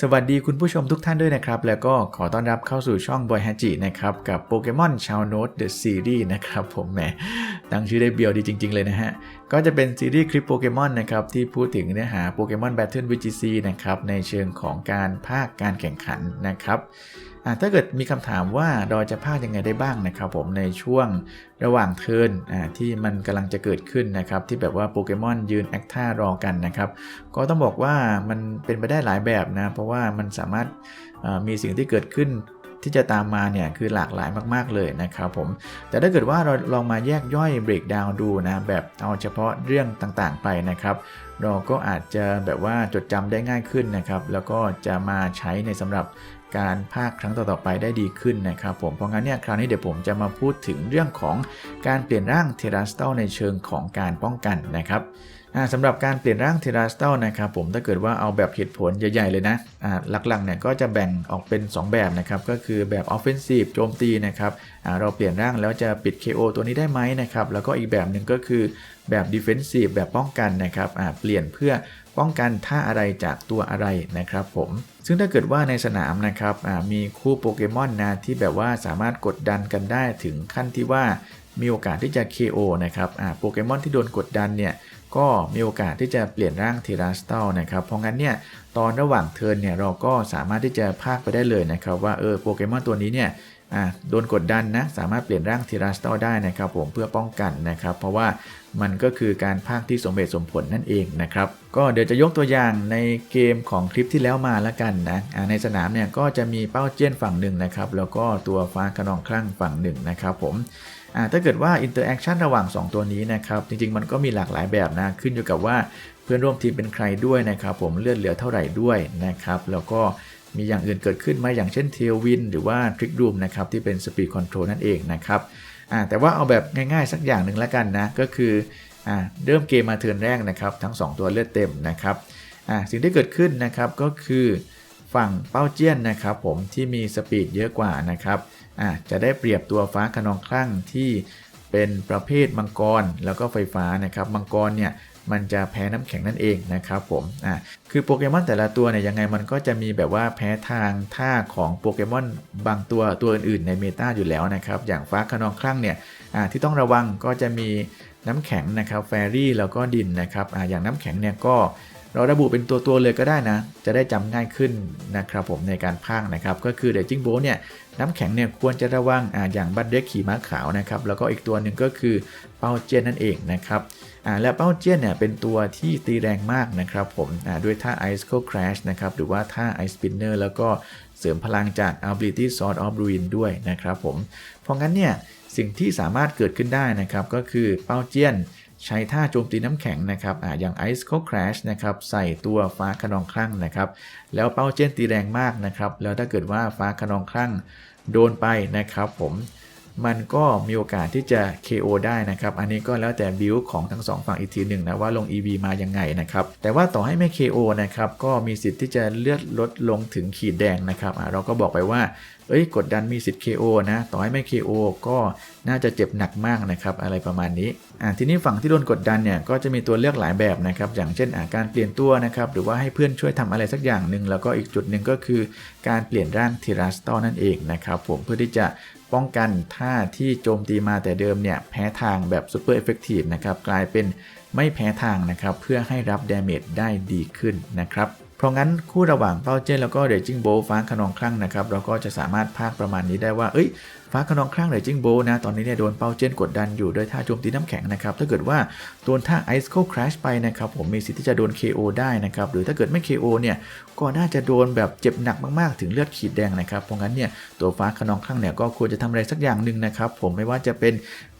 สวัสดีคุณผู้ชมทุกท่านด้วยนะครับ แล้วก็ขอต้อนรับเข้าสู่ช่อง Boy h a จินะครับ กับโปเกมอนชาวโนตเดอะซีรีส์นะครับผมแหมตั้งชื่อได้เบียวดีจริง ๆ เลยนะฮะ ก็จะเป็นซีรีส์คลิปโปเกมอนนะครับ ที่พูดถึงเนื้อหาโปเกมอนแบทเทิลวิกซีนะครับ ในเชิงของการภาคการแข่งขันนะครับ ถ้าเกิดมีคำถามว่าเราจะภาคยังไงได้บ้างนะครับผมในช่วงระหว่างเทิร์นที่มันกำลังจะเกิดขึ้นนะครับที่แบบว่าโปเกมอนยืนแอคท่ารอกันนะครับก็ต้องบอกว่ามันเป็นไปได้หลายแบบนะเพราะว่ามันสามารถมีสิ่งที่เกิดขึ้นที่จะตามมาเนี่ยคือหลากหลายมากๆเลยนะครับผม แต่ถ้าเกิดว่าเราลองมาแยกย่อยเบรกดาวดูนะแบบเอาเฉพาะเรื่องต่างๆไปนะครับ เราก็อาจจะแบบว่าจดจำได้ง่ายขึ้นนะครับ แล้วก็จะมาใช้ในสำหรับ การภาคครั้งต่อๆไปได้ดีขึ้นนะครับผมเพราะงั้นเนี่ยคราวนี้เดี๋ยวผมจะมาพูดถึงเรื่องของการเปลี่ยนร่างเทราสตอลในเชิงของการป้องกันนะครับสำหรับการเปลี่ยนร่างเทราสตอลนะครับผมถ้าเกิดว่าเอาแบบเหตุผลใหญ่ๆเลยนะหลักๆเนี่ยก็จะแบ่งออกเป็น 2 แบบนะครับก็คือแบบ Offensive โจมตีนะครับเราเปลี่ยนร่างแล้วจะปิด KO ตัวนี้ได้ไหมนะครับแล้วก็อีกแบบหนึ่งก็คือแบบ Defensive แบบป้องกันนะครับเปลี่ยนเพื่อ ป้องกันท่าอะไรจากตัวอะไรนะครับผมซึ่งถ้าเกิดว่าในสนามนะครับอ่ามีคู่โปเกมอนนะที่แบบว่าสามารถกดดันกันได้ถึงขั้นที่ว่ามีโอกาสที่จะ KO นะครับอ่าโปเกมอนที่โดนกดดันเนี่ยก็มีโอกาสที่จะเปลี่ยนร่างเทราสตอลนะครับ เพราะงั้นเนี่ยตอนระหว่างเทิร์นเนี่ยเราก็สามารถที่จะพากไปได้เลยนะครับว่าเออโปเกมอนตัวนี้เนี่ย อ่าโดนกดดันนะสามารถเปลี่ยนร่างเทราสตอได้นะครับผมเพื่อป้องกันนะครับเพราะว่ามันก็คือการพากที่สมเหตุสมผลนั่นเองนะครับก็เดี๋ยวจะยกตัวอย่างในเกมของคลิปที่แล้วมาแล้วกันนะในสนามเนี่ยก็จะมีเป้าเจี้ยนฝั่งหนึ่งนะครับแล้วก็ตัวฟ้าขนองคลั่งฝั่งหนึ่งนะครับผมถ้าเกิดว่าอินเตอร์แอคชั่นระหว่าง 2 ตัวนี้นะครับจริงๆมันก็มีหลากหลายแบบนะขึ้นอยู่กับว่าเพื่อนร่วมทีมเป็นใครด้วยนะครับผมเลือดเหลือเท่าไหร่ด้วยนะครับแล้วก็ มีอย่างอื่นเกิดขึ้นไหมอย่างเช่นเทลวินหรือว่าทริกรูมนะครับที่เป็นสปีดคอนโทรลนั่นเองนะครับแต่ว่าเอาแบบง่ายๆสักอย่างหนึ่งแล้วกันนะก็คืออเริ่มเกมมาเทิร์นแรกนะครับ ทั้ง 2 ตัวเลือดเต็มนะครับสิ่งที่เกิดขึ้นนะครับก็คือฝั่งเป้าเจี้ยนนะครับผมที่มีสปีดเยอะกว่านะครับจะได้เปรียบตัวฟ้าขนองคลั่งที่เป็นประเภทมังกร แล้วก็ไฟฟ้านะครับมังกรเนี่ย มันจะแพ้น้ำแข็งนั่นเองนะครับผมอะคือโปเกมอนแต่ละตัวเนี่ยยังไงมันก็จะมีแบบว่าแพ้ทางท่าของโปเกมอนบางตัวตัวอื่นๆในเมตาอยู่แล้วนะครับ อย่างฟ้าขนองคลั่งเนี่ยอะที่ต้องระวังก็จะมีน้ำแข็งนะครับแฟรี่แล้วก็ดินนะครับอะอย่างน้ำแข็งเนี่ยก็เราระบุเป็นตัวตัวๆเลยก็ได้นะ จะได้จำง่ายขึ้นนะครับผมในการพากนะครับ ก็คือเดจิ้งโบเนี่ยน้ำแข็งเนี่ยควรจะระวังอ่าอย่างบัตเด็กขี่ม้าขาวนะครับ แล้วก็อีกตัวหนึ่งก็คือเปาเจนนั่นเองนะครับ และเป้าเจี้ยนเนี่ยเป็นตัวที่ตีแรงมากนะครับผมด้วยท่า Ice Cold Crash นะครับหรือว่าท่า Ice Spinner แล้วก็เสริมพลังจาก Ability Sword of Ruin ด้วยนะครับผม เพราะงั้นเนี่ยสิ่งที่สามารถเกิดขึ้นได้นะครับก็คือเป้าเจี้ยนใช้ท่าโจมตีน้ำแข็งนะครับออย่าง Ice Cold Crash นะครับใส่ตัวฟ้าขนองคลั่งนะครับแล้วเป้าเจี้ยนตีแรงมากนะครับแล้วถ้าเกิดว่าฟ้าขนองคลั่งโดนไปนะครับผม มันก็มีโอกาสที่จะ KO ได้นะครับ อันนี้ก็แล้วแต่บิวของทั้งสองฝั่งอีกทีหนึ่งนะว่าลง EV มายังไงนะครับ แต่ว่าต่อให้ไม่ KO นะครับ ก็มีสิทธิ์ที่จะเลือดลดลงถึงขีดแดงนะครับ เราก็บอกไปว่า เอ้ย กดดันมีสิทธิ์ KO นะ ต่อให้ไม่ KO ก็น่าจะเจ็บหนักมากนะครับ อะไรประมาณนี้อ่าทีนี้ฝั่งที่โดนกดดันเนี่ย ก็จะมีตัวเลือกหลายแบบนะครับ อย่างเช่นอาการเปลี่ยนตัวนะครับ หรือว่าให้เพื่อนช่วยทำอะไรสักอย่างหนึ่ง แล้วก็อีกจุดหนึ่งก็คือ การเปลี่ยนร่างทีรัสตอนั่นเองนะครับ ผม เพื่อที่จะป้องกันท่าที่โจมตีมาแต่เดิมเนี่ยแพ้ทางแบบซูเปอร์เอฟเฟกตีฟนะครับกลายเป็นไม่แพ้ทางนะครับเพื่อให้รับดาเมจได้ดีขึ้นนะครับ ราะงั้นคู่ระหว่างเป้าเจนแล้วก็เดจิงโบฟ้าขนองคลั่งนะครับเราก็จะสามารถพากประมาณนี้ได้ว่าเอ้ยฟ้าขนองคลั่งเดจิงโบนะตอนนี้เนี่ยโดนเป้าเจนกดดันอยู่ด้วยท่าโจมตีน้ำแข็งนะครับถ้าเกิดว่าโดนท่า Ice Cold Crash ไปนะครับผมมีสิทธิ์ที่จะโดน KO ได้นะครับหรือถ้าเกิดไม่ KO เนี่ยก็น่าจะโดนแบบเจ็บหนักมากๆ ถึงเลือดขีดแดงนะครับเพราะงั้นเนี่ยตัวฟ้าขนองคลั่งเนี่ยก็ควรจะทำอะไรสักอย่างหนึ่งนะครับผมไม่ว่าจะเป็น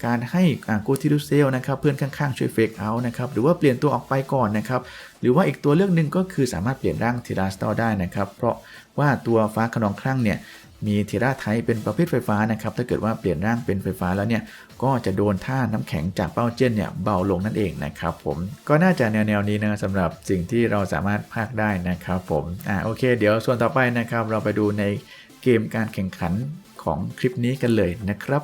การให้กูทิลุเซลนะครับเพื่อนข้างๆช่วยเฟกเอาท์นะครับหรือว่าเปลี่ยนตัวออกไปก่อนนะครับหรือว่าอีกตัวเลือกหนึ่งก็คือสามารถเปลี่ยนร่างทีราสตอได้นะครับเพราะว่าตัวฟ้าขนองคลั่งเนี่ยมีเทราไทเป็นประเภทไฟฟ้านะครับถ้าเกิดว่าเปลี่ยนร่างเป็นไฟฟ้าแล้วเนี่ยก็จะโดนท่าน้ำแข็งจากเป้าเจนเนี่ยเบาลงนั่นเองนะครับผมก็น่าจะแนวๆนี้นะสำหรับสิ่งที่เราสามารถพากได้นะครับผมอ่าโอเค เดี๋ยวส่วนต่อไปนะครับเราไปดูในเกมการแข่งขัน ขของคลิปนี้กันเลยนะครับ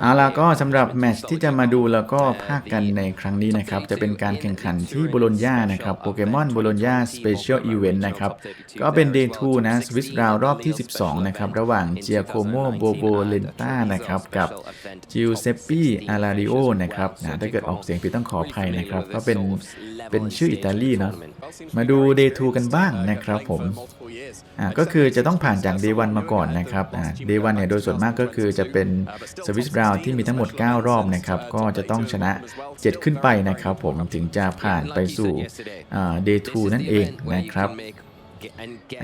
เอาล่ะก็สำหรับแมตช์ที่จะมาดูแล้วก็ภาคกันในครั้งนี้นะครับ จะเป็นการแข่งขันที่โบโลญญานะครับโปเกมอนโบโลญญาสเปเชียลอีเวนต์นะครับ ก็เป็น Day 2นะสวิสราวรอบที่ 12 นะครับ ระหว่างเจียโคโมโบโบเลนต้านะครับ กับจิวเซปปี้อาราริโอนะครับนะถ้าเกิดออกเสียงผิดต้องขออภัยนะครับ ก็เป็นเป็นชื่ออิตาลีเนาะมาดู Day 2กันบ้างนะครับผม อ่าก็คือจะต้องผ่านจาก Day 1มาก่อนนะครับอ่า Day 1เนี่ยโดยส่วนมากก็คือจะเป็นสวิสราวที่มีทั้งหมด 9 รอบนะครับ ก็จะต้องชนะ 7 ขึ้นไปนะครับ ผมถึงจะผ่านไปสู่อ่า Day 2นั่นเองนะครับ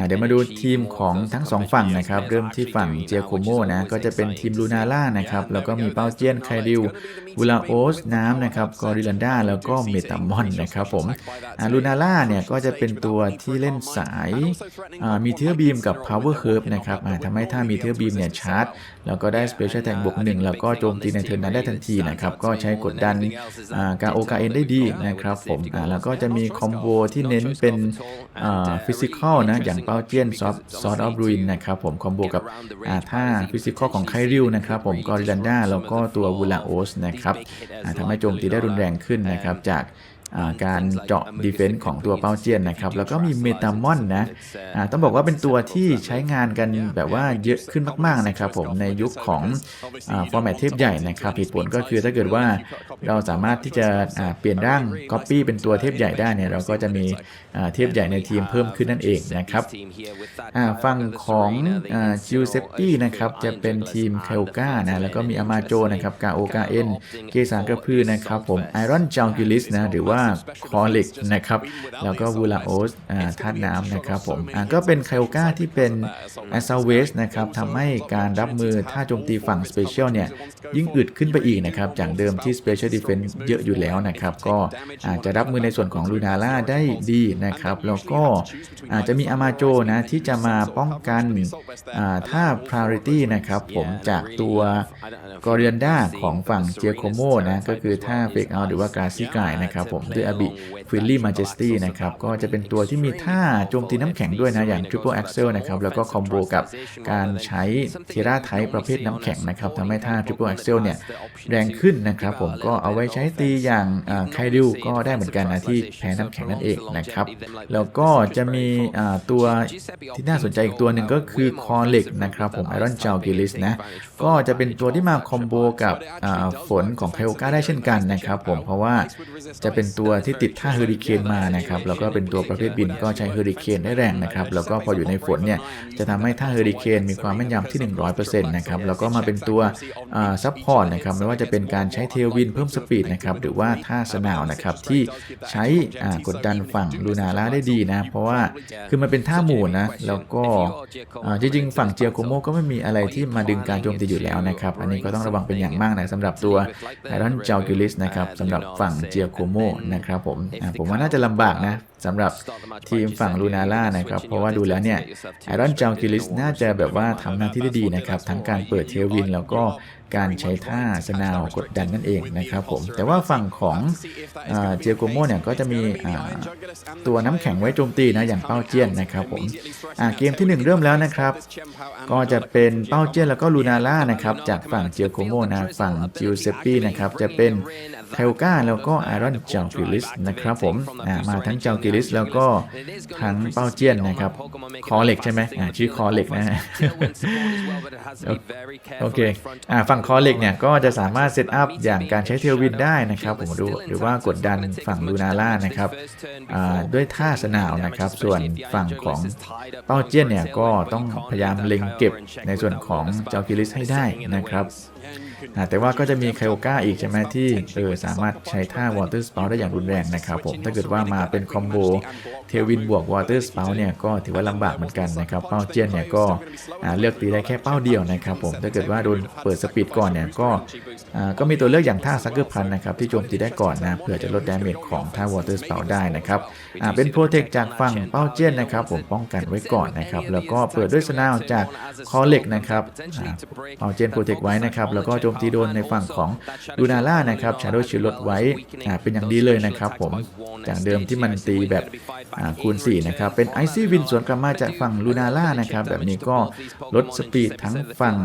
เดี๋ยวมาดูทีมของทั้งสองฝั่งนะครับ เริ่มที่ฝั่งเจียโคโมนะ ก็จะเป็นทีมลูนาล่านะครับ แล้วก็มีเป้าเจียนไคริวบูลาโอสน้ำนะครับกอริลันดาแล้วก็เมตามอนนะครับผมลูนาล่าเนี่ยก็จะเป็นตัวที่เล่นสายมีเทือบีมกับ Power Curve นะครับทำให้ถ้ามีเทือบีมเนี่ยชาร์จ แล้วก็ได้ Special Attack บวกหนึ่งแล้วก็โจมตีในเทิร์นนั้นได้ทันทีนะครับ ก็ใช้กดดันอ่ากาโอกาเอ็นได้ดีนะครับผมแล้วก็จะมีคอมโบที่เน้นเป็นฟิสิกอลนะ อย่างเป้าเจียนซอฟซอฟต์ออฟรูนนะครับผมคอมโบกับอ่าท่าฟิสิกอลของไคริวนะครับผมกอริลันดาแล้วก็ตัววูลาโอสนะครับอ่าทำให้โจมตีได้รุนแรงขึ้นนะครับจากอ่า การเจาะดีเฟนส์ของตัวเป้าเจียนนะครับ แล้วก็มีเมตามอนนะอ่าต้องบอกว่าเป็นตัวที่ใช้งานกันแบบว่าเยอะขึ้นมาก ๆ นะครับผมในยุคของฟอร์แมตเทพใหญ่นะครับเหตุผลก็คือถ้าเกิดว่าเราสามารถที่จะอ่าเปลี่ยนร่างก๊อปปี้เป็นตัวเทพใหญ่ได้เนี่ยเราก็จะมีอ่าเทพใหญ่ในทีมเพิ่มขึ้นนั่นเองนะครับอ่าฝั่งของจิวเซปปี้นะครับจะเป็นทีมเคลกานะแล้วก็มีอามาโจนะครับกาโอกาเอ็นเกสารกระพือนะครับผมไอรอนจองกิลิสนะหรือว่าคอเล็กนะครับแล้วก็วูลาโอสธาตุน้ำนะครับผมก็เป็นเคลกาที่เป็นแอสซาเวสนะครับทำให้การรับมือถ้าโจมตีฝั่งสเปเชียลเนี่ยยิ่งอึดขึ้นไปอีกนะครับจากเดิมที่สเปเชียลดิเฟน c ์เยอะอยู่แล้วนะครับก็อาจจะรับมือในส่วนของลูนาล่าได้ดีนะครับแล้วก็อาจจะมีอามาโจนะที่จะมาป้องกันอ่าถ้า priority นะครับผมจากตัวกอริ a นดาของฝั่งเจียโคโมนะก็คือถ้าเฟกเอาหรือว่ากาซิกายนะครับผมด้วยอบิฟิลลี่มาเจสตี้นะครับ ก็จะเป็นตัวที่มีท่าโจมตีน้ำแข็งด้วยนะ อย่าง Triple Axel นะครับ แล้วก็คอมโบกับการใช้เทราไทป์ประเภทน้ำแข็งนะครับทำให้ท่า Triple Axel เนี่ย แรงขึ้นนะครับ ผมก็เอาไว้ใช้ตีอย่างไคริวก็ได้เหมือนกันนะ ที่แพ้น้ำแข็งนั่นเองนะครับ แล้วก็จะมีตัวที่น่าสนใจอีกตัวหนึ่งก็คือคอนเล็กนะครับผมไอรอนเจ g กิลิสนะก็จะเป็นตัวที่มาคอมโบกับฝนของไคโอกาได้เช่นกันนะครับผมเพราะว่าจะเป็นตัวที่ติดท่าเฮอริเคนมานะครับแล้วก็เป็นตัวประเภทบินก็ใช้เฮอริเคนได้แรงนะครับแล้วก็พออยู่ในฝนเนี่ยจะทำให้ท่าเฮอริเคนมีความแม่นยำที่ 100%นะครับแล้วก็มาเป็นตัวซับพอร์ตนะครับไม่ว่าจะเป็นการใช้เทลวินเพิ่มสปีดนะครับหรือว่าท่าสนาวนะครับที่ใช้กดดันฝั่งลูนาร่าได้ดีนะเพราะว่าคือมันเป็นท่าหมู่นะแล้วก็จริงๆ ฝั่งเจียโกโมก็ไม่มีอะไรที่มาดึงการโจมตีอยู่แล้วนะครับอันนี้ก็ต้องระวังเป็นอย่างมากนะสำหรับตัวไอรอนเจ g กิลิสนะครับสำหรับฝั่งเจียโกโมนะครับผมอ่าผมว่าน่าจะลำบากนะสำหรับทีมฝั่งลูนาร่านะครับ เพราะว่าดูแล้วเนี่ยไอรอนจ g กิลิสน่าจะแบบว่าทำหน้าที่ได้ดีนะครับ ทั้งการเปิดเทลวินแล้วก็การใช้ท่าสนาวกดดันนั่นเองนะครับผม แต่ว่าฝั่งของเจียโกโมเนี่ยก็จะมีอ่าตัวน้ำแข็งไว้โจมตีนะอย่างเป้าเจี้ยนนะครับผมอ่าเกมที่ 1 เริ่มแล้วนะครับ ก็จะเป็นเป้าเจี้ยนแล้วก็ลูนาร่านะครับจากฝั่งเจียโกโมนะฝั่งจิวเซปปี้นะครับจะเป็น ไคโอกาแล้วก็ไอรอนเจ g กิลิสนะครับผมมาทั้งเจ g กิลิสแล้วก็ทั้งเป้าเจี้ยนนะครับคอเหล็กใช่ไหมชื่อคอเหล็กนะฮะโอเคฝั่งคอเหล็กเนี่ยก็จะสามารถเซตอัพอย่างการใช้เทลวินได้นะครับผมดูหรือว่ากดดันฝั่งลูนาร่านะครับด้วยท่าสนาวนะครับส่วนฝั่งของเป้าเจี้ยนเนี่ยก็ต้องพยายามเล็งเก็บในส่วนของเจ้ากิลิสให้ได้นะครับ แต่ว่าก็จะมีไคโอกาอีกใช่ไหมที่เออสามารถใช้ท่าวอเตอร์สปาได้อย่างรุนแรงนะครับผมถ้าเกิดว่ามาเป็นคอมโบเทลวินบวกวอเตอร์สปาเนี่ยก็ถือว่าลำบากเหมือนกันนะครับเป้าเจียนเนี่ยก็เลือกตีได้แค่เป้าเดียวนะครับผมถ้าเกิดว่าโดนเปิดสปีดก่อนเนี่ยก็ก็มีตัวเลือกอย่างท่าซักเกอร์พันนะครับที่โจมตีได้ก่อนนะเพื่อจะลดดาเมจของท่าวอเตอร์สเปลได้นะครับเป็นโปรเทคจากฝั่งเป้าเจียนนะครับผมป้องกันไว้ก่อนนะครับแล้วก็เปิดด้วยสนาวจากคอเล็กนะครับเป้าเจียนโปรเทคไว้นะครับแล้วก็โจมตีโดนในฝั่งของลูนาล่านะครับชาโดว์ชิลดไว้เป็นอย่างดีเลยนะครับผมจากเดิมที่มันตีแบบคูณ4นะครับเป็นไอซี่วินสวนกลับมาจากฝั่งลูนาล่านะครับแบบนี้ก็ลดสปีดทั้งฝั่ง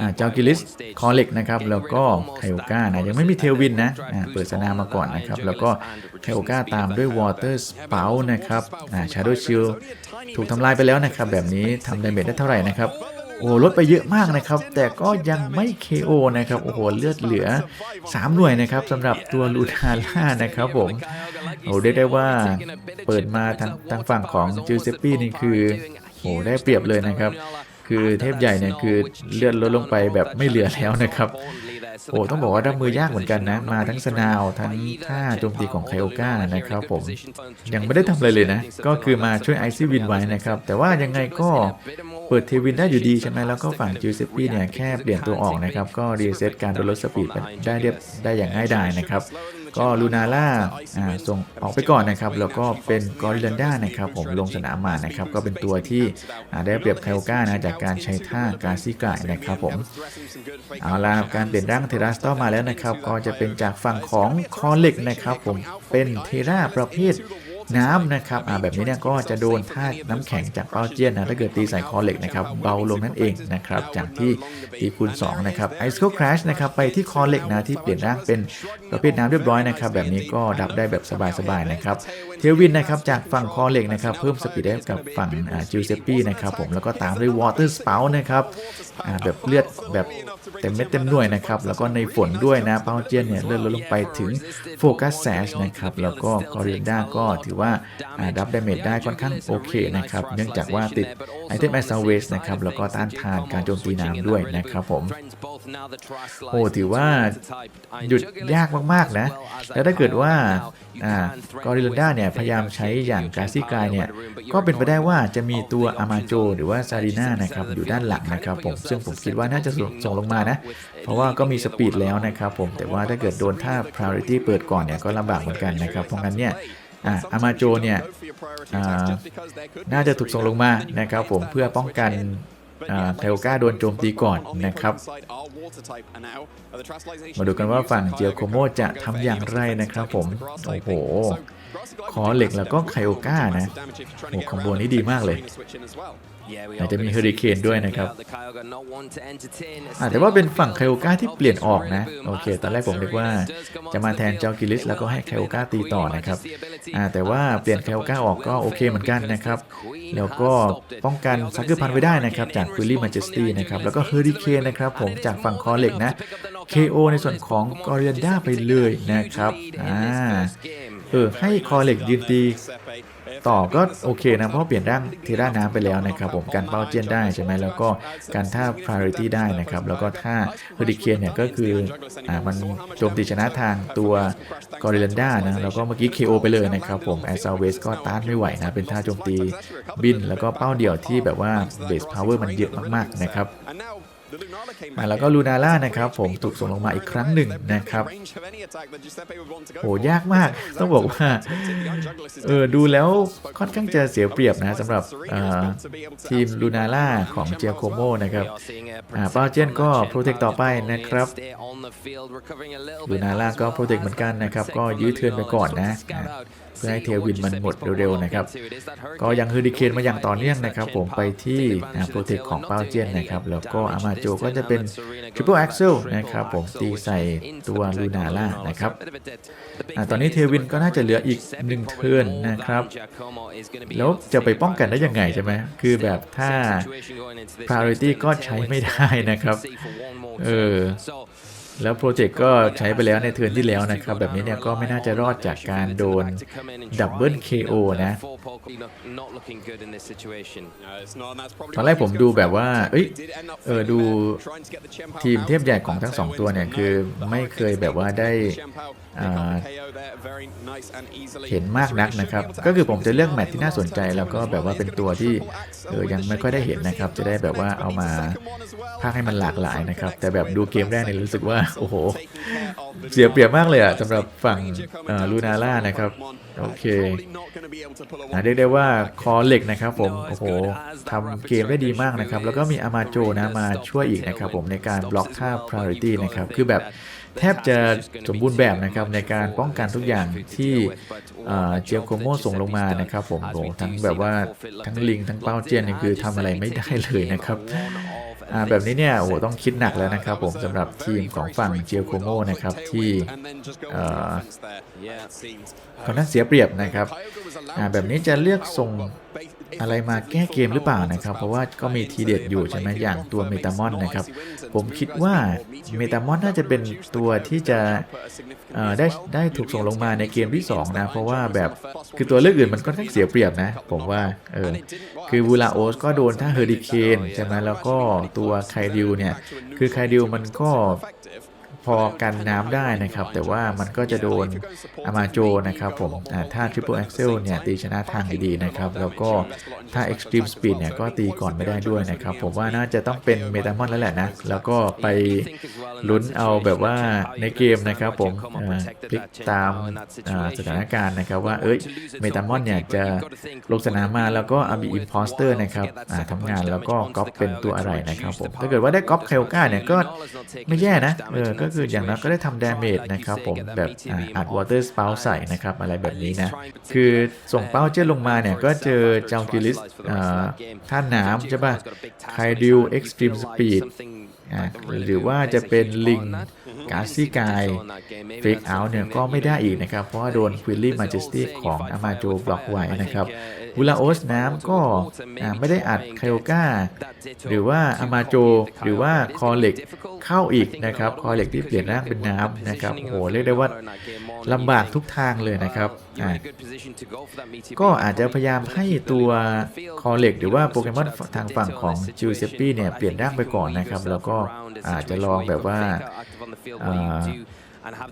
อ่าเจ้ากิลิสคอเล็กนะครับแล้วก็ไคโอก้านะยังไม่มีเทลวินนะเปิดสนามมาก่อนนะครับแล้วก็ไคโอก้าตามด้วยวอเตอร์สเปานะครับอ่าชาโดว์ชิลถูกทำลายไปแล้วนะครับแบบนี้ทำดาเมจได้เท่าไหร่นะครับ โอ้ลดไปเยอะมากนะครับ แต่ก็ยังไม่ KO นะครับ โอ้โห เลือดเหลือ 3 หน่วยนะครับสำหรับตัวลูนาล่านะครับผมโอ้เรียกได้ว่าเปิดมาทางทางฝั่งของจิวเซปปี้นี่คือโอ้ได้เปรียบเลยนะครับ คือเทพใหญ่เนี่ยคือเลือดลดลงไปแบบไม่เหลือแล้วนะครับโอ้ต้องบอกว่ารับมือยากเหมือนกันนะ มาทั้งสนาวทั้งท่าโจมตีของไคโอก้านะครับผมยังไม่ได้ทำอะไรเลยนะ ก็คือมาช่วยไอซี่วินไว้นะครับ แต่ว่ายังไงก็ เปิดเทวินได้อยู่ดีใช่ไหมแล้วก็ฝั่งจิวเซปปี้เนี่ยแค่เปลี่ยนตัวออกนะครับ ก็รีเซ็ตการโดนลดสปีดได้เรียบได้อย่างง่ายดายนะครับ ก็ลูนาล่าส่งออกไปก่อนนะครับ แล้วก็เป็นกอริลันด้านะครับ ผมลงสนามมานะครับ ก็เป็นตัวที่ได้เปรียบไคโอก้านะจากการใช้ท่าการซิกายนะครับผมเอาล่ะการเปลี่ยนร่างเทราสตอมาแล้วนะครับ ก็จะเป็นจากฝั่งของคอเล็กนะครับ ผมเป็นเทราประเภท น้ำนะครับอ่าแบบนี้เนี่ยก็จะโดนธาตุน้ำแข็งจากเป้าเจี้ยนนะถ้าเกิดตีใส่คอเหล็กนะครับเบาลงนั่นเองนะครับจากที่ตีคูณ2นะครับไอซ์โคคราชนะครับไปที่คอเหล็กนะที่เปลี่ยนร่างเป็นประเภทน้ำเรียบร้อยนะครับแบบนี้ก็ดับได้แบบสบายๆนะครับ เทวินนะครับจากฝั่งคอเหล็กนะครับเพิ่มสปีดได้กับฝั่งจิวเซปปี้นะครับผมแล้วก็ตามด้วยวอเตอร์สเปานะครับแบบเลือดแบบเต็มเม็ดเต็มหน่วยนะครับแล้วก็ในฝนด้วยนะเปาเจียนเนี่ยเลื่อนลดลงไปถึงโฟกัสแซชนะครับแล้วก็คอเรินด้าก็ถือว่าดับดเมจได้ค่อนข้างโอเคนะครับเนื่องจากว่าติด ไอเทมแอสซาเวสนะครับแล้วก็ต้านทานการโจมตีน้ำด้วยนะครับผมโอ้ถือว่าหยุดยากมากๆนะ แล้วถ้าเกิดว่าอ่ากอริลันด้าเนี่ยพยายามใช้อย่างกาซิกายเนี่ยก็เป็นไปได้ว่าจะมีตัวอามาโจหรือว่าซารีนานะครับอยู่ด้านหลังนะครับผมซึ่งผมคิดว่าน่าจะส่งส่งลงมานะ เพราะว่าก็มีสปีดแล้วนะครับผมแต่ว่าถ้าเกิดโดนท่า priority เปิดก่อนเนี่ยก็ลำบากเหมือนกันนะครับเพราะงั้นเนี่ย อ่าอามาโจเนี่ยอ่าน่าจะถูกส่งลงมานะครับผมเพื่อป้องกันอ่าเทลกาโดนโจมตีก่อนนะครับ มาดูกันว่าฝั่งเจียโคโมจะทำอย่างไรนะครับผม โอ้โห ขอเหล็กแล้วก็ไคโอก้านะโอ้คอมโบนี้ดีมากเลย อาจจะมีเฮอริเคนด้วยนะครับอ่าแต่ว่าเป็นฝั่งไคโอก้าที่เปลี่ยนออกนะ โอเค ตอนแรกผมนึกว่าจะมาแทนเจ้ากิลิสแล้วก็ให้ไคโอก้าตีต่อนะครับอ่าแต่ว่าเปลี่ยนไคโอก้าออกก็โอเคเหมือนกันนะครับ แล้วก็ป้องกันซักเกอร์พันไว้ได้นะครับ จากฟิลลี่มาเจสตี้นะครับ แล้วก็เฮอริเคนนะครับผมจากฝั่งคอเหล็กนะ KO ในส่วนของกอริยันด้าไปเลยนะครับ อ่า เออ ให้คอเหล็กยืนตี ต่อก็โอเคนะ เพราะเปลี่ยนร่างเทราน้ำไปแล้วนะครับ ผมกันเป้าเจียนได้ใช่ไหมแล้วก็การท่า priority ได้นะครับ แล้วก็ท่าเฮอริเคนเนี่ยก็คืออ่ามันโจมตีชนะทางตัวกอริลันด้านะแล้วก็เมื่อกี้ KO ไปเลยนะครับผมแอสซาเวสก็ต้านไม่ไหวนะ เป็นท่าโจมตีบิน แล้วก็เป้าเดี่ยวที่แบบว่าเบสพาวเวอร์มันเยอะมากๆนะครับ มาแล้วก็ลูนาล่านะครับผมถูกส่งลงมาอีกครั้งหนึ่งนะครับโหยากมากต้องบอกว่าเออดูแล้วค่อนข้างจะเสียเปรียบนะสำหรับทีมลูนาล่าของเจียโคโมนะครับอ่าป้าเจนก็โปรเทคต่อไปนะครับลูนาล่าก็โปรเทคเหมือนกันนะครับ ก็ยื้อเทิร์นไปก่อนนะ พื่อให้เทวินมันหมดเร็วๆนะครับ ก็ยังเฮอริเคนมาอย่างต่อเนื่องนะครับ ผมไปที่โปรเทคของเป้าเจียนนะครับ แล้วก็อามาโจก็จะเป็น Triple Axel นะครับผมตีใส่ตัวลูนาล่านะครับอ่าตอนนี้เทวินก็น่าจะเหลืออีกหนึ่งเทิร์นนะครับแล้วจะไปป้องกันได้ยังไงใช่ไหมคือแบบถ้า priority ก็ใช้ไม่ได้นะครับเออ แล้วโปรเจกต์ก็ใช้ไปแล้วในเทิร์นที่แล้วนะครับ แบบนี้เนี่ยก็ไม่น่าจะรอดจากการโดนดับเบิล KO นะตอนแรกผมดูแบบว่าเอ้ยเออดูทีมเทพใหญ่ของทั้งสองตัวเนี่ย คือไม่เคยแบบว่าได้เห็นมากนักนะครับ ก็คือผมจะเลือกแมตช์ที่น่าสนใจ แล้วก็แบบว่าเป็นตัวที่เออยังไม่ค่อยได้เห็นนะครับ จะได้แบบว่าเอามาพากให้มันหลากหลายนะครับ แต่แบบดูเกมแรกเนี่ยรู้สึกว่าโอ้โห เสียเปรียบมากเลยอะสำหรับฝั่งลูนาร่านะครับ โอเคอะเรียกได้ว่าคอเหล็กนะครับผม โอ้โหทำเกมได้ดีมากนะครับ แล้วก็มีอามาโจนะมาช่วยอีกนะครับผมในการบล็อกท่า priority นะครับ คือแบบแทบจะสมบูรณ์แบบนะครับในการป้องกันทุกอย่างที่เอ่อเจียโกโมส่งลงมานะครับผมโอ้โหทั้งแบบว่าทั้งลิงทั้งเป้าเจียนเนี่ยคือทำอะไรไม่ได้เลยนะครับอ่า แบบนี้เนี่ยโอ้โหต้องคิดหนักแล้วนะครับผมสำหรับทีมของฝั่งเจียโกโมนะครับที่เอ่อค่อนข้างเสียเปรียบนะครับอ่าแบบนี้จะเลือกส่ง อะไรมาแก้เกมหรือเปล่านะครับ เพราะว่าก็มีทีเด็ดอยู่ใช่ไหมอย่างตัวเมตามอนนะครับ ผมคิดว่าเมตามอนน่าจะเป็นตัวที่จะได้ได้ถูกส่งลงมาในเกมที่สองนะ เพราะว่าแบบคือตัวเลือกอื่นมันก็ค่อนข้างเสียเปรียบนะ ผมว่าเออคือวูลาโอสก็โดนท่าเฮอริเคนใช่ไหมแล้วก็ตัวไคดิวเนี่ย คือไคดิวมันก็ พอกันน้ำได้นะครับ แต่ว่ามันก็จะโดนอามาโจนะครับผมอ่าถ้า Triple Axel เนี่ย ตีชนะทางดีๆนะครับ แล้วก็ถ้า Extreme Speed เนี่ย ก็ตีก่อนไม่ได้ด้วยนะครับ ผมว่าน่าจะต้องเป็นเมตามอนแล้วแหละนะ แล้วก็ไปลุ้นเอาแบบว่าในเกมนะครับผมพลิกตามสถานการณ์นะครับว่าเอ้ยเมตามอนเนี่ย จะลงสนามมาแล้วก็อาบีอิมพอสเตอร์นะครับทำงานแล้วก็ก๊อปเป็นตัวอะไรนะครับผมถ้าเกิดว่าได้ก๊อปไคโอก้าเนี่ยก็ไม่แย่นะเออก็คืออย่างน้อยก็ได้ทำดาเมจนะครับผมแบบอ่าอัดวอเตอร์สปาใส่นะครับอะไรแบบนี้นะ คือส่งเป้าเจ้าลงมาเนี่ย ก็เจอเจ้ากิลิสอ่าท่าน้ำใช่ป่ะไคดิวเอ็กซ์ตรีมสปีดอ่าหรือว่าจะเป็นลิง กาซี่กายเฟกเอาเนี่ยก็ไม่ได้อีกนะครับ เพราะว่าโดนควิลลี่มาเจสตี้ของอามาโจบล็อกไว้นะครับวูลาโอสน้ำก็ไม่ได้อัดไคโอก้าหรือว่าอามาโจ หรือว่าคอเล็กเข้าอีกนะครับคอเล็กที่เปลี่ยนร่างเป็นน้ำนะครับโหเรียกได้ว่าลำบากทุกทางเลยนะครับก็อาจจะพยายามให้ตัวคอเล็กหรือว่าโปเกมอนทางฝั่งของจิวเซปปี้เนี่ยเปลี่ยนร่างไปก่อนนะครับ แล้วก็อาจจะลองแบบว่า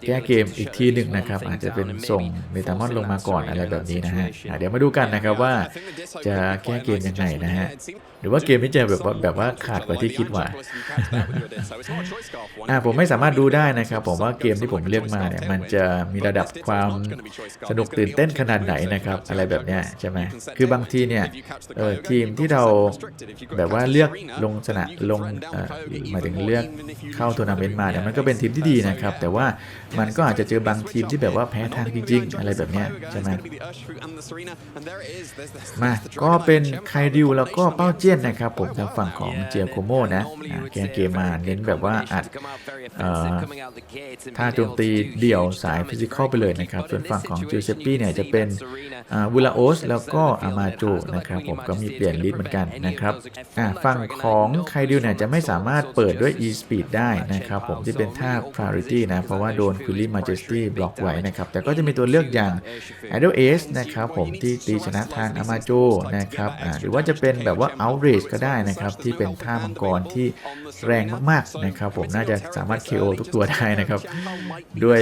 แก้เกมอีกทีหนึ่งนะครับ อาจจะเป็นส่งเมตามอนลงมาก่อนอะไรแบบนี้นะฮะอ่าเดี๋ยวมาดูกันนะครับว่าจะแก้เกมยังไงนะฮะหรือว่าเกมนี้จะแบบว่าแบบว่าขาดกว่าที่คิดว่าอ่าผมไม่สามารถดูได้นะครับ ผมว่าเกมที่ผมเลือกมาเนี่ยมันจะมีระดับความสนุกตื่นเต้นขนาดไหนนะครับ อะไรแบบเนี้ยใช่ไหมคือบางทีเนี่ยเออทีมที่เราแบบว่าเลือกลงสนามลงเอ่อหมายถึงเลือกเข้าทัวร์นาเมนต์มาเนี่ยมันก็เป็นทีมที่ดีนะครับ แต่ว่ามันก็อาจจะเจอบางทีมที่แบบว่าแพ้ทางจริง ๆ อะไรแบบเนี้ยใช่ไหมมาก็เป็นไคดิวแล้วก็เป้าเจี้ยนนะครับผมทางฝั่งของเจียโคโมนะอ่าแกเกมมาเน้นแบบว่าอัดเอ่อถ้าโจมตีเดี่ยวสายฟิสิกอลไปเลยนะครับ ส่วนฝั่งของจูเซปปี้เนี่ยจะเป็นวูลาโอสแล้วก็อามาจูนะครับผมก็มีเปลี่ยนลิสต์เหมือนกันนะครับอ่าฝั่งของไคดิวเนี่ยจะไม่สามารถเปิดด้วย e speed ได้นะครับผมที่เป็นท่า priority นะ เพราะว่าโดนคุลี่มาเจสตี้บล็อกไว้นะครับ แต่ก็จะมีตัวเลือกอย่าง Idol Ace นะครับผมที่ตีชนะทางอามาโจนะครับอ่าหรือว่าจะเป็นแบบว่า Outrage ก็ได้นะครับ ที่เป็นท่ามังกรที่แรงมากๆนะครับ ผมน่าจะสามารถ KO ทุกตัวได้นะครับ ด้วย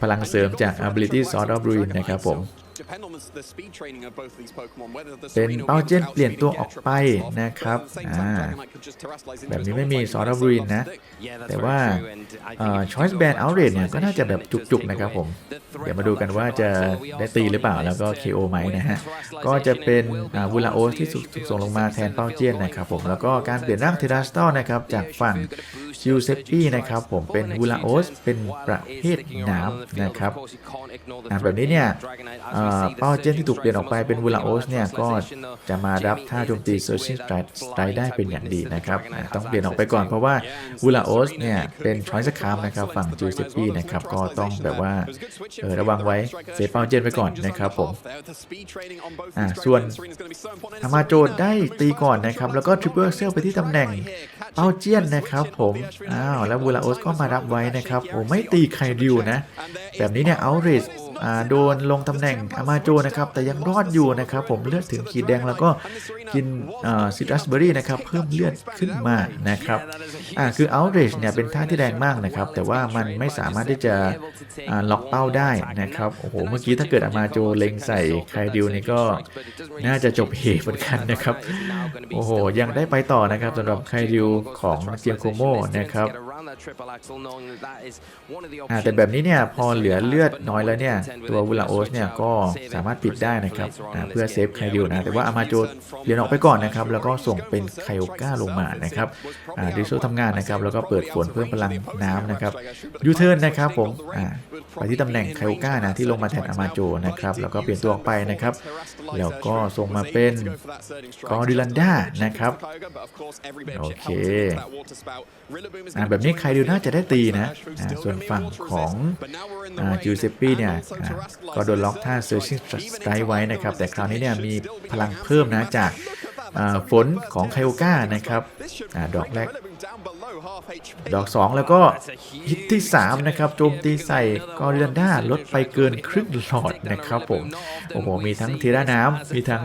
พลังเสริมจาก Ability Sword of Ruin นะครับผม เป็นเป้าเจนเปลี่ยนตัวออกไปนะครับอ่าแบบนี้ไม่มี Sword of Ruin นะ แต่ว่าเอ่อ Choice Band Outrage เนี่ยก็น่าจะแบบจุกๆนะครับผม เดี๋ยวมาดูกันว่าจะได้ตีหรือเปล่าแล้วก็ KO ไหมนะฮะ ก็จะเป็นวูลาโอสที่ถูกส่งลงมาแทนเป้าเจียนนะครับผมแล้วก็การเปลี่ยนร่างเทราสตอลนะครับจากฝั่งจิวเซปปี้นะครับผมเป็นวูลาโอสเป็นประเภทน้ำนะครับอ่าแบบนี้เนี่ยเป้าเจียนที่ถูกเปลี่ยนออกไปเป็นวูลาโอสเนี่ยก็จะมารับท่าโจมตี Searching Strike ได้เป็นอย่างดีนะครับต้องเปลี่ยนออกไปก่อนเพราะว่าวูลาโอสเนี่ยเป็นช้อยส์คามนะครับฝั่งจิวเซปปี้นะครับก็ต้องแบบว่าเออระวังไว้เซฟเป้าเจียนไว้ก่อนนะครับผมอ่าส่วนอามาโจดได้ตีก่อนนะครับแล้วก็ทริปเปิลเซลไปที่ตำแหน่งเป้าเจียนนะครับผมอ้าวแล้วบูลาโอสก็มารับไว้นะครับโอ้ไม่ตีใครริวนะ แบบนี้เนี่ยเอาเรส โดนลงตำแหน่งอามาโจนะครับ แต่ยังรอดอยู่นะครับ ผมเลือดถึงขีดแดงแล้วก็กินซิตรัสเบอรี่นะครับ เพิ่มเลือดขึ้นมานะครับอ่าคือเอาเรสเนี่ยเป็นท่าที่แรงมากนะครับ แต่ว่ามันไม่สามารถที่จะล็อกเป้าได้นะครับโอ้โหเมื่อกี้ถ้าเกิดอามาโจเล็งใส่ใคดิวนี่ก็น่าจะจบเหตุเหมือนกันนะครับโอ้โหยังได้ไปต่อนะครับสำหรับใคดิวของเจียโคโมนะครับ แต่แบบนี้เนี่ยพอเหลือเลือดน้อยแล้วเนี่ยตัววูลาโอสเนี่ยก็สามารถปิดได้นะครับอ่าเพื่อเซฟไคดิวนะแต่ว่าอามาโจเลียนออกไปก่อนนะครับแล้วก็ส่งเป็นไคโอก้าลงมานะครับอ่าดิโซทำงานนะครับแล้วก็เปิดฝนเพิ่มพลังน้ำนะครับยูเทิร์นนะครับผมอ่าไปที่ตำแหน่งไคโอก้านะที่ลงมาแทนอามาโจนะครับแล้วก็เปลี่ยนตัวออกไปนะครับแล้วก็ส่งมาเป็นกอริลันดานะครับโอเคอ่าแบบนี้ไคดิวน่าจะได้ตีนะส่วนฝั่งของจิวเซปปี้เนี่ยก็โดนล็อกท่าเซอร์ชิ่งสไตล์ไว้นะครับ แต่คราวนี้เนี่ยมีพลังเพิ่มนะจาก ฝนของไคโอก้านะครับอดอกแรก ดอก 2 แล้วก็ฮิตที่ 3 นะครับ โจมตีใส่กอริลันดาลดไปเกินครึ่งหลอดนะครับผม โอ้โห มีทั้งเทราน้ำมีทั้ง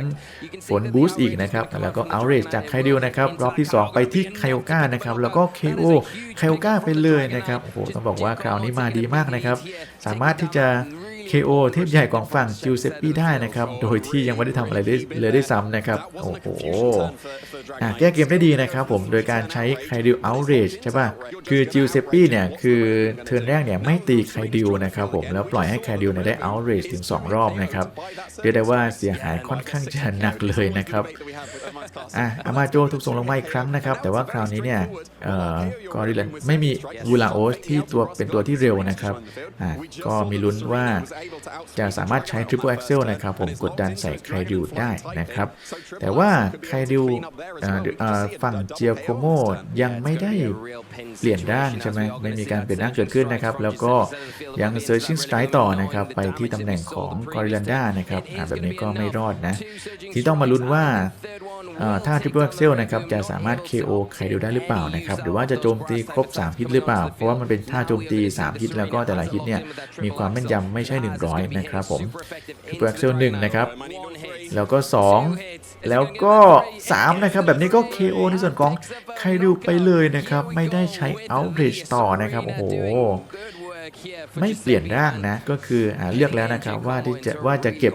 ฝนบูสต์อีกนะครับ แล้วก็เอาเรจจากไคเดิวนะครับ รอบที่ 2 ไปที่ไคโอก้านะครับ แล้วก็ KO ไคโอก้าไปเลยนะครับ โอ้โห ต้องบอกว่าคราวนี้มาดีมากนะครับ สามารถที่จะ KO เทพใหญ่ของฝั่งจิวเซปปี้ได้นะครับ โดยที่ยังไม่ได้ทำอะไรได้เลยได้ซ้ำนะครับ โอ้โหแก้เกมได้ดีนะครับผม โดยการใช้ไคดิวเอาเรจใช่ป่ะ คือจิวเซปปี้เนี่ย คือเทิร์นแรกเนี่ย ไม่ตีไคดิวนะครับผม แล้วปล่อยให้ไคดิวเนี่ยได้เอาเรจถึง 2 รอบนะครับ เรียกได้ว่าเสียหายค่อนข้างจะหนักเลยนะครับอะอามาโจถูกส่งลงมาอีกครั้งนะครับ แต่ว่าคราวนี้เนี่ยเอ่อกอริลันไม่มีวูลาโอสที่ตัวเป็นตัวที่เร็วนะครับอะก็มีลุ้นว่าจะสามารถใช้ Triple Axel นะครับผมกดดันใส่ไคดิวได้นะครับ แต่ว่าไคดิวเอ่อเอ่อฝั่งเจียโคโมยังไม่ได้เปลี่ยนร่างใช่ไหมไม่มีการเปลี่ยนร่างเกิดขึ้นนะครับ แล้วก็ยัง Searching Strike ต่อนะครับ ไปที่ตำแหน่งของกอริลันดานะครับอ่าแบบนี้ก็ไม่รอดนะ ที่ต้องมาลุ้นว่า เอ่อถ้า Triple Axel นะครับจะสามารถ KO ไคดิวได้หรือเปล่านะครับหรือว่าจะโจมตีครบ 3 ฮิตหรือเปล่า เพราะว่ามันเป็นท่าโจมตี 3 ฮิตแล้วก็แต่ละฮิตเนี่ยมีความแม่นยำไม่ใช่ 100 นะครับผม Triple Axel 1นะครับแล้วก็ 2 แล้วก็ 3 นะครับ แบบนี้ก็ KO ในส่วนของไคดิวไปเลยนะครับ ไม่ได้ใช้ Outrage ต่อนะครับ โอ้โห ไม่เปลี่ยนร่างนะก็คืออเลือกแล้วนะครับว่าที่จะว่าจะเก็บ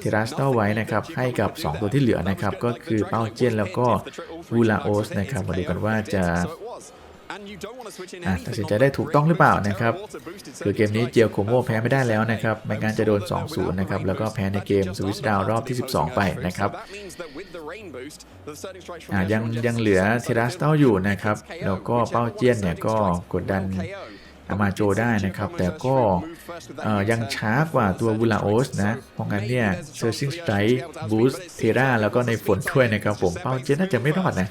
เทรัสเตไว้นะครับให้กับ 2 ตัวที่เหลือนะครับก็คือเป้าเจียนแล้วก็วูลาโอสนะครับมาดูกันว่าจะตัดสินใจได้ถูกต้องหรือเปล่านะครับคือเกมนี้เจียวโคโมแพ้ไม่ได้แล้วนะครับไม่งั้นจะโดน 2-0 นะครับ แล้วก็แพ้ในเกมสวิสดาวรอบที่ 12 ไปนะครับยังยังเหลือเทรัสเตอยู่นะครับ แล้วก็เป้าเจียนเนี่ยก็กดดัน อามาโจได้นะครับ แต่ก็ยังช้ากว่าตัววูลาโอสนะ เพราะงั้นเนี่ยเซอร์ซิงสไตร์บูสเทราแล้วก็ในฝนถ้วยนะครับผมเป้าเจนน่าจะไม่รอดนะ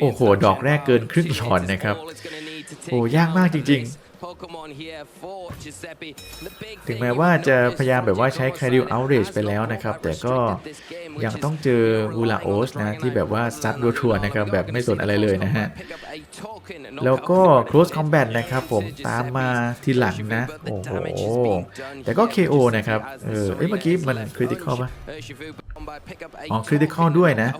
โอ้โห ดอกแรกเกินครึ่งหลอดนะครับ โอ้ยากมากจริง ๆ ถึงแม้ว่าจะพยายามแบบว่าใช้คาริ l เอาเรจไปแล้วนะครับ แต่ก็ยังต้องเจอวูลาโอสนะที่แบบว่าซัดรัวๆนะครับ แบบไม่สนอะไรเลยนะฮะ แล้วก็ close combat นะครับผมตามมาทีหลังนะ โอ้โห แต่ก็ KO นะครับ เออเอ้ยเมื่อกี้มัน critical ป่ะอ๋อ critical ด้วยนะ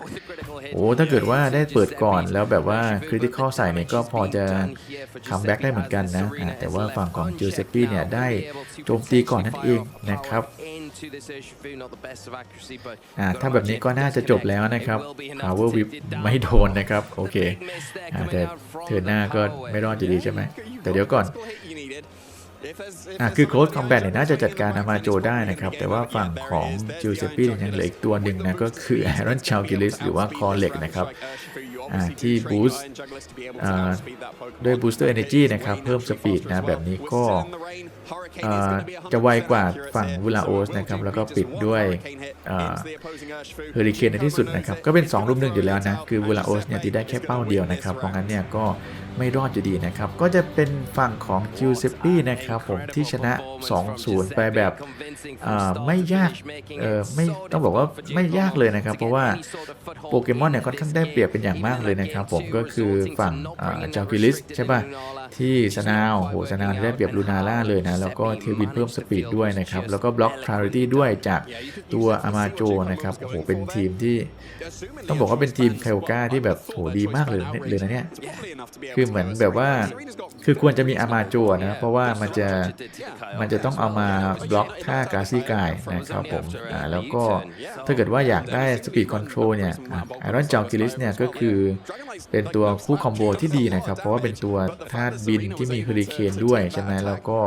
โอ้ถ้าเกิดว่าได้เปิดก่อนแล้วแบบว่า critical ใส่เนี่ยก็พอจะ come back ได้เหมือนกันนะอ่าแต่ว่าฝั่งของจิวเซปปี้เนี่ยได้โจมตีก่อนนั่นเองนะครับอ่าถ้าแบบนี้ก็น่าจะจบแล้วนะครับ power whip ไม่โดนนะครับ โอเคอ่าแต่เทิร์นหน้าก็ไม่รอดอยู่ดีใช่ไหมแต่เดี๋ยวก่อนอะคือโค้ดคอมแบทเนี่ยน่าจะจัดการอามาโจได้นะครับ แต่ว่าฝั่งของจิวเซปปี้ยังเหลืออีกตัวหนึ่งนะ ก็คือแอรอนชาวกิลิสหรือว่าคอเล็กนะครับอ่า ที่บูสต์อ่าด้วยบูสเตอร์เอเนจีนะครับ เพิ่มสปีดนะ แบบนี้ก็อ่า จะไวกว่าฝั่งวูลาโอสนะครับแล้วก็ปิดด้วยเฮอริเคนในที่สุดนะครับก็เป็น 2 รุ่มหนึ่งอยู่แล้วนะคือวูลาโอสเนี่ยตีได้แค่เป้าเดียวนะครับเพราะงั้นเนี่ยก็ไม่รอดอยู่ดีนะครับก็จะเป็นฝั่งของจิวเซปปี้นะครับผมที่ชนะ 2-0 ไปแบบไม่ยากไม่ต้องบอกว่าไม่ยากเลยนะครับ เพราะว่าโปเกมอนเนี่ยค่อนข้างได้เปรียบเป็นอย่างมากเลยนะครับผมก็คือฝั่งจากิลิสใช่ป่ะ ที่สนาวโหสนาวได้เปรียบลูนาร่าเลยนะ แล้วก็เทวินเพิ่มสปีดด้วยนะครับ แล้วก็บล็อก priority ด้วยจากตัวอามาโจนะครับโอ้โหเป็นทีมที่ ต้องบอกว่าเป็นทีมไคโอกาที่แบบโหดีมากเลยเลยนะเนี่ยคือเหมือนแบบว่าคือควรจะมีอามาโจนะเพราะว่ามันจะมันจะต้องเอามาบล็อกท่ากาซี่กายนะครับผมอ่าแล้วก็ถ้าเกิดว่าอยากได้สปีดคอนโทรลเนี่ยไอรอนจอกิลิสเนี่ยก็คือเป็นตัวคู่คอมโบที่ดีนะครับ เพราะว่าเป็นตัวธาตุบินที่มีเฮอริเคนด้วยใช่ไหมแล้วก็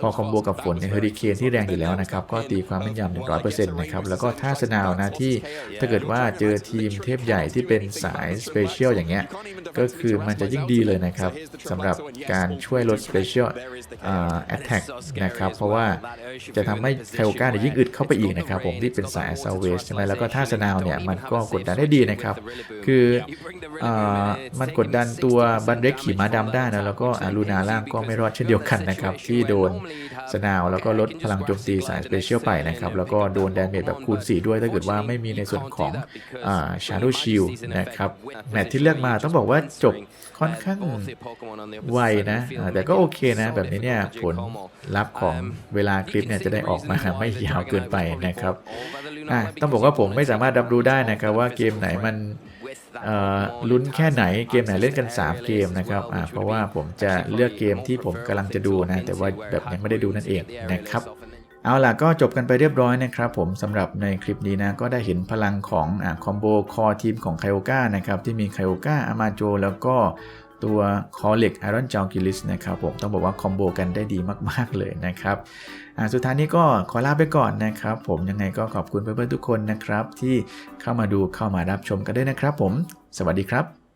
พอคอมโบกับฝนในเฮอริเคนที่แรงอยู่แล้วนะครับ ก็ตีความแม่นยำ100%นต์นะครับ แล้วก็ท่าสนาวนะที่ถ้าเกิดว่าเจอทีมเทพใหญ่ที่เป็นสายสเปเชียลอย่างเงี้ย ก็คือมันจะยิ่งดีเลยนะครับสำหรับการช่วยลด Special อ่า Attack นะครับ เพราะว่าจะทำให้ไคโอก้าเนี่ยยิ่งอึดเข้าไปอีกนะครับ ผมที่เป็นสายซาเวสใช่ไหมแล้วก็ท่าสนาวเนี่ยมันก็กดดันได้ดีนะครับ คืออมันกดดันตัวบันเด็กขี่ม้าดำได้นะแล้วก็็อารูนาล่างก็ไม่รอดเช่นเดียวกันนะครับ ที่โดนสนาวแล้วก็ลดพลังโจมตีสายสเปเชียลไปนะครับ แล้วก็โดนแดนเมจแบบคูณ 4 ด้วยถ้าเกิดว่าไม่มีในส่วนของอ่า Shadow Shield นะครับ แมตที่เลือกมาต้องบอกว่าจบค่อนข้างไวนะ แต่ก็โอเคนะ แบบนี้เนี่ย ผลลัพธ์ของเวลาคลิปเนี่ยจะได้ออกมาไม่ยาวเกินไปนะครับต้องบอกว่าผมไม่สามารถรับรู้ได้นะครับว่าเกมไหนมัน ลุ้นแค่ไหนเกมไหนเล่นกัน 3 เกมนะครับเพราะว่าผมจะเลือกเกมที่ผมกำลังจะดูนะ แต่ว่าแบบยังไม่ได้ดูนั่นเองนะครับเอาล่ะก็จบกันไปเรียบร้อยนะครับผมสำหรับในคลิปนี้นะก็ได้เห็นพลังของอคอมโบคอทีมของไคโอกานะครับที่มีไคโอกาอามาโจแล้วก็ตัวคอเล็กไอรอนจอกิลิสนะครับผมต้องบอกว่าคอมโบกันได้ดีมาก ๆ เลยนะครับ สุดท้ายนี้ก็ขอลาไปก่อนนะครับ ผมยังไงก็ขอบคุณเพื่อนๆทุกคนนะครับ ที่เข้ามาดูเข้ามารับชมกันด้วยนะครับ ผม สวัสดีครับ